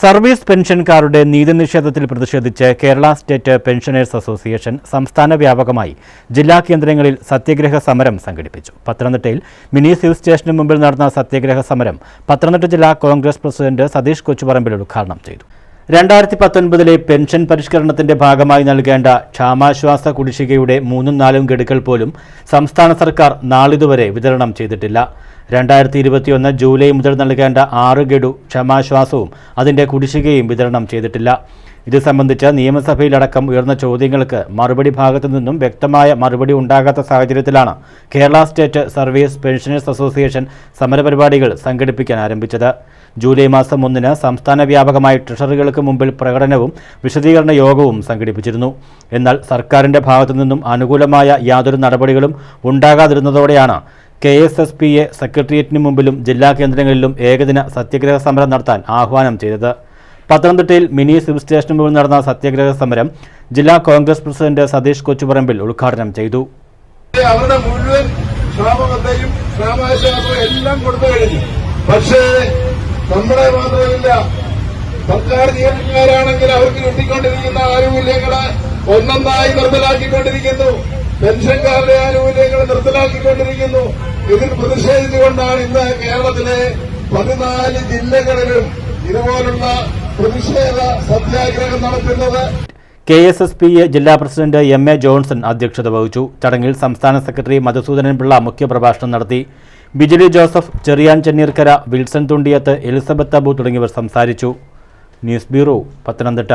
Service പെൻഷൻകാരുടെ നീതി നിഷേധത്തിൽ പ്രതിഷേധിച്ച് Kerala state pensioners association സംസ്ഥാന വ്യാപകമായി ജില്ലാ കേന്ദ്രങ്ങളിൽ സത്യഗ്രഹ സമരം സംഘടിപ്പിച്ചു. പത്തനംതിട്ടയിൽ മിനി സിവിൽ സ്റ്റേഷന് മുമ്പിൽ നടന്ന സത്യഗ്രഹ സമരം പത്തനംതിട്ട ജില്ലാ കോൺഗ്രസ് പ്രസിഡന്റ് സതീഷ് കൊച്ചുപറമ്പിൽ ഉദ്ഘാടനം ചെയ്തു. രണ്ടായിരത്തി പത്തൊൻപതിലെ പെൻഷൻ പരിഷ്കരണത്തിന്റെ ഭാഗമായി നൽകേണ്ട ക്ഷാമാശ്വാസ കുടിശ്ശികയുടെ മൂന്നും നാലും ഗഡുക്കൾ പോലും സംസ്ഥാന സർക്കാർ നാളിതുവരെ വിതരണം ചെയ്തിട്ടില്ല. രണ്ടായിരത്തി ഇരുപത്തിയൊന്ന് ജൂലൈ മുതൽ നൽകേണ്ട ആറ് ഗഡു ക്ഷമാശ്വാസവും അതിന്റെ കുടിശ്ശികയും വിതരണം ചെയ്തിട്ടില്ല. ഇത് സംബന്ധിച്ച് നിയമസഭയിലടക്കം ഉയർന്ന ചോദ്യങ്ങൾക്ക് മറുപടി ഭാഗത്തു നിന്നും വ്യക്തമായ മറുപടി ഉണ്ടാകാത്ത സാഹചര്യത്തിലാണ് Kerala state service pensioners association സമരപരിപാടികൾ സംഘടിപ്പിക്കാൻ ആരംഭിച്ചത്. ജൂലൈ മാസം ഒന്നിന് സംസ്ഥാന വ്യാപകമായി ട്രഷറികൾക്ക് മുമ്പിൽ പ്രകടനവും വിശദീകരണ യോഗവും സംഘടിപ്പിച്ചിരുന്നു. എന്നാൽ സർക്കാരിന്റെ ഭാഗത്തു നിന്നും അനുകൂലമായ യാതൊരു നടപടികളും ഉണ്ടാകാതിരുന്നതോടെയാണ് K S S P A സെക്രട്ടേറിയറ്റിന് മുമ്പിലും ജില്ലാ കേന്ദ്രങ്ങളിലും ഏകദിന സത്യഗ്രഹ സമരം നടത്താൻ ആഹ്വാനം ചെയ്തത്. പത്തനംതിട്ടയിൽ മിനി സിവിൽ സ്റ്റേഷന് മുമ്പിൽ നടന്ന സത്യഗ്രഹ സമരം ജില്ലാ കോൺഗ്രസ് പ്രസിഡന്റ് സതീഷ് കൊച്ചുപറമ്പിൽ ഉദ്ഘാടനം ചെയ്തു. സർക്കാർ ജീവനക്കാരാണെങ്കിൽ അവർക്ക് കിട്ടിക്കൊണ്ടിരിക്കുന്ന ആനുകൂല്യങ്ങളെ ഒന്നൊന്നായി നിർത്തലാക്കിക്കൊണ്ടിരിക്കുന്നു. പെൻഷൻകാരുടെ ആനുകൂല്യങ്ങൾ നിർത്തലാക്കിക്കൊണ്ടിരിക്കുന്നു. ഇതിൽ പ്രതിഷേധിച്ചുകൊണ്ടാണ് ഇന്ന് കേരളത്തിലെ പതിനാല് ജില്ലകളിലും ഇതുപോലുള്ള പ്രതിഷേധ സത്യാഗ്രഹം നടത്തുന്നത്. കെ എസ് എസ് പി ജില്ലാ പ്രസിഡന്റ് എം എ ജോൺസൺ അധ്യക്ഷത വഹിച്ചു. ചടങ്ങിൽ സംസ്ഥാന സെക്രട്ടറി മധുസൂദനൻ പിള്ള മുഖ്യപ്രഭാഷണം നടത്തി. Bijili Joseph Cheriyan Chenneerkara Wilson Thundiyath Elizabeth Abu തുടങ്ങിയവർ സംസാരിച്ചു. News bureau Pathanamthitta.